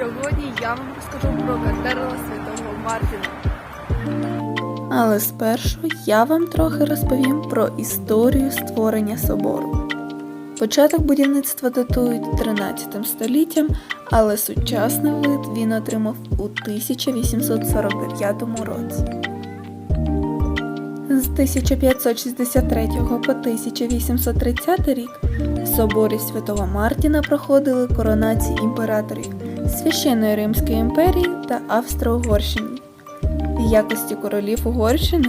Сьогодні я вам розкажу про катедру Святого Мартіна. Але спершу я вам трохи розповім про історію створення собору. Початок будівництва датують 13 століттям, але сучасний вид він отримав у 1849 році. З 1563 по 1830 рік в соборі Святого Мартіна проходили коронації імператорів Священної Римської імперії та Австро-Угорщини в якості королів Угорщини,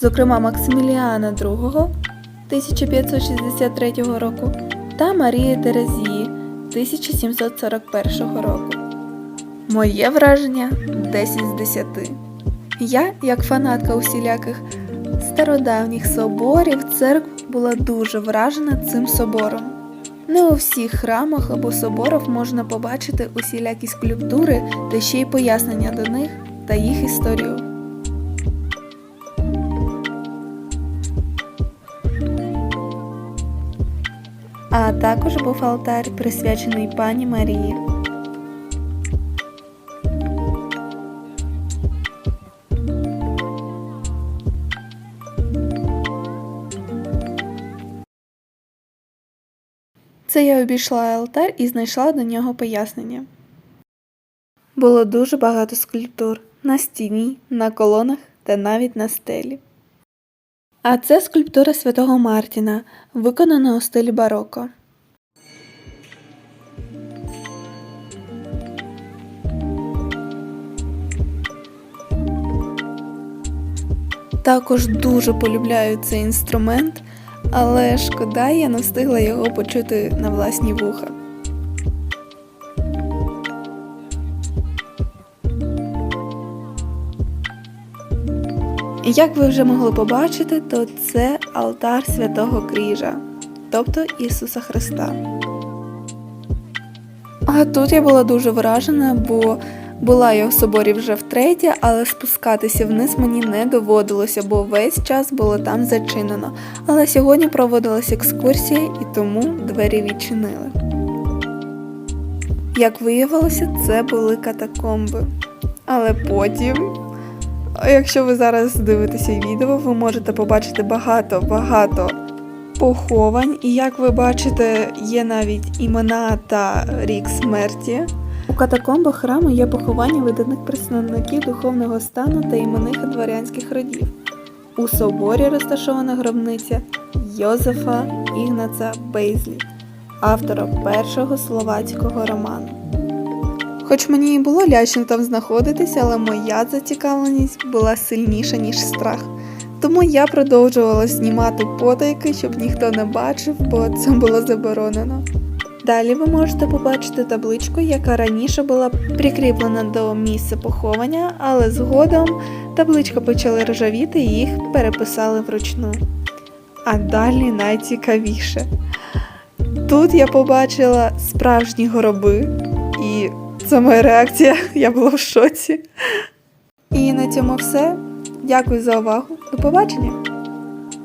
зокрема Максиміліана II 1563 року та Марії Терезії 1741 року. Моє враження 10 з 10. Я, як фанатка усіляких стародавніх соборів, церкв була дуже вражена цим собором. Не у всіх храмах або соборах можна побачити усілякі скульптури та ще й пояснення до них та їх історію. А також був алтар, присвячений пані Марії. Це я обійшла алтар і знайшла до нього пояснення. Було дуже багато скульптур на стіні, на колонах та навіть на стелі. А це скульптура святого Мартіна, виконана у стилі бароко. Також дуже полюбляю цей інструмент, але шкода, я не встигла його почути на власні вуха. Як ви вже могли побачити, то це алтар Святого Кріжа, тобто Ісуса Христа. А тут я була дуже вражена, бо була я в соборі вже втретє, але спускатися вниз мені не доводилося, бо весь час було там зачинено. Але сьогодні проводилась екскурсія і тому двері відчинили. Як виявилося, це були катакомби. Але потім Якщо ви зараз дивитеся відео, ви можете побачити багато-багато поховань. І як ви бачите, є навіть імена та рік смерті. У катакомбах храму є поховання видатних представників духовного стану та іменних дворянських родів. У соборі розташована гробниця Йозефа Ігнаца Бейзлі, автора першого словацького роману. Хоч мені і було лячно там знаходитися, але моя зацікавленість була сильніша, ніж страх. Тому я продовжувала знімати потайки, щоб ніхто не бачив, бо це було заборонено. Далі ви можете побачити табличку, яка раніше була прикріплена до місця поховання, але згодом табличка почала ржавіти і їх переписали вручну. А далі найцікавіше. Тут я побачила справжні гороби і це моя реакція, я була в шоці. І на цьому все. Дякую за увагу. До побачення!